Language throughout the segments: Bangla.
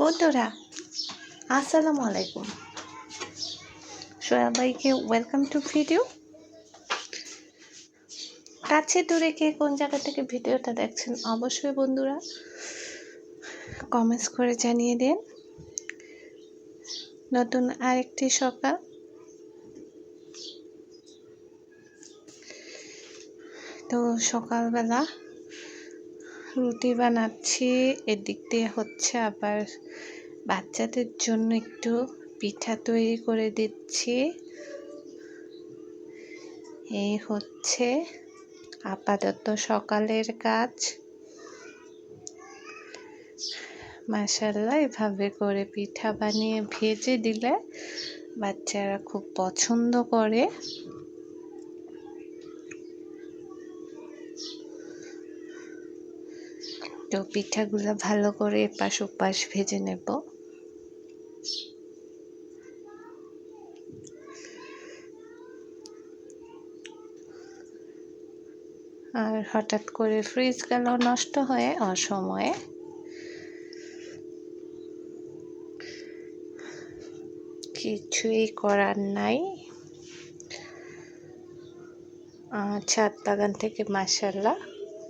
বন্ধুরা, আসসালামু আলাইকুম। সবাইকে ওয়েলকাম টু ভিডিও কাছে দূরে কে কোন জায়গা থেকে ভিডিওটা দেখছেন, অবশ্যই বন্ধুরা কমেন্টস করে জানিয়ে দিন। নতুন আরেকটি সকাল। তো সকালবেলা রুটি বানাচ্ছি। এদিক দিয়ে হচ্ছে আবার বাচ্চাদের জন্য একটু পিঠা তৈরি করে দিচ্ছি। এই হচ্ছে আপাতত সকালের কাজ। মাসাল্লাহ এভাবে করে পিঠা বানিয়ে ভেজে দিলে বাচ্চারা খুব পছন্দ করে। তো পিঠাগুলো ভালো করে এপাশ ওপাশ ভেজে নেব। আর হঠাৎ করে ফ্রিজ গেল, নষ্ট হয়ে অসময়ে। কিছুই করার নাই। ছাদ বাগান থেকে মাসাল্লাহ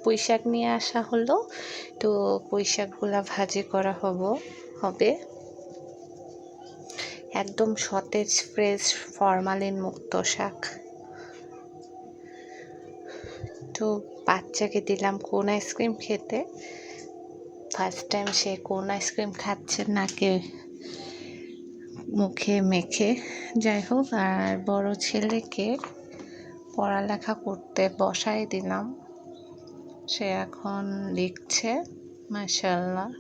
পুঁই শাক নিয়ে আসা হলো। তো পুঁই শাকগুলা ভাজি করা হব, হবে। একদম সতেজ ফ্রেশ ফরমালিন মুক্ত শাক। তো বাচ্চাকে দিলাম কোন আইসক্রিম খেতে। ফার্স্ট টাইম সে কোন আইসক্রিম খাচ্ছে নাকে মুখে মেখে। যাই হোক, আর বড় ছেলেকে পড়ালেখা করতে বসাই দিলাম। সে এখন লিখছে মাসাল্লাহ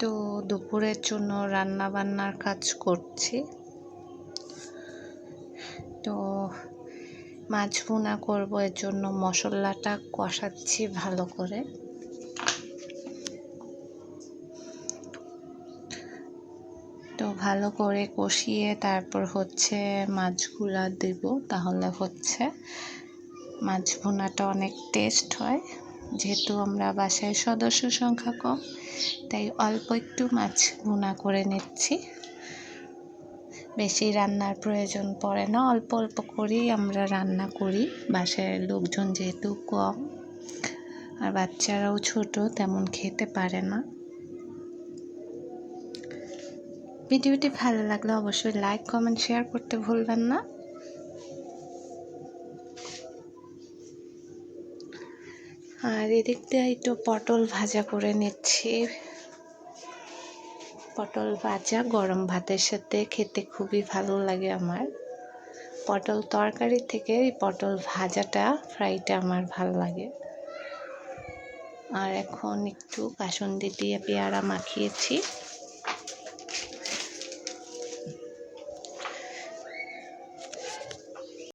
তো দুপুরের জন্য রান্না বান্নার কাজ করছি। তো মাছ ভুনা করব, এর জন্য মশলাটা কষাচ্ছি ভালো করে। তো ভালো করে কষিয়ে তারপর হচ্ছে মাছগুলা দেব। তাহলে হচ্ছে মাছ ভুনাটা অনেক টেস্ট হয়। যেহেতু আমরা বাসায় সদস্য সংখ্যা কম, তাই অল্প একটু মাছ ভুনা করে নিচ্ছি। বেশি রান্নার প্রয়োজন পড়ে না, অল্প অল্প করেই আমরা রান্না করি। বাসায় লোকজন যেহেতু কম, আর বাচ্চারাও ছোট, তেমন খেতে পারে না। ভিডিওটি ভালো লাগলে অবশ্যই লাইক, কমেন্ট, শেয়ার করতে ভুলবেন না। আর এদিক দিয়ে একটু পটল ভাজা করে নিচ্ছি। পটল ভাজা গরম ভাতের সাথে খেতে খুবই ভালো লাগে আমার। পটল তরকারি থেকে এই পটল ভাজাটা, ফ্রাইটা আমার ভালো লাগে। আর এখন একটু কাসুন্দি দিয়ে পেয়ারা মাখিয়েছি।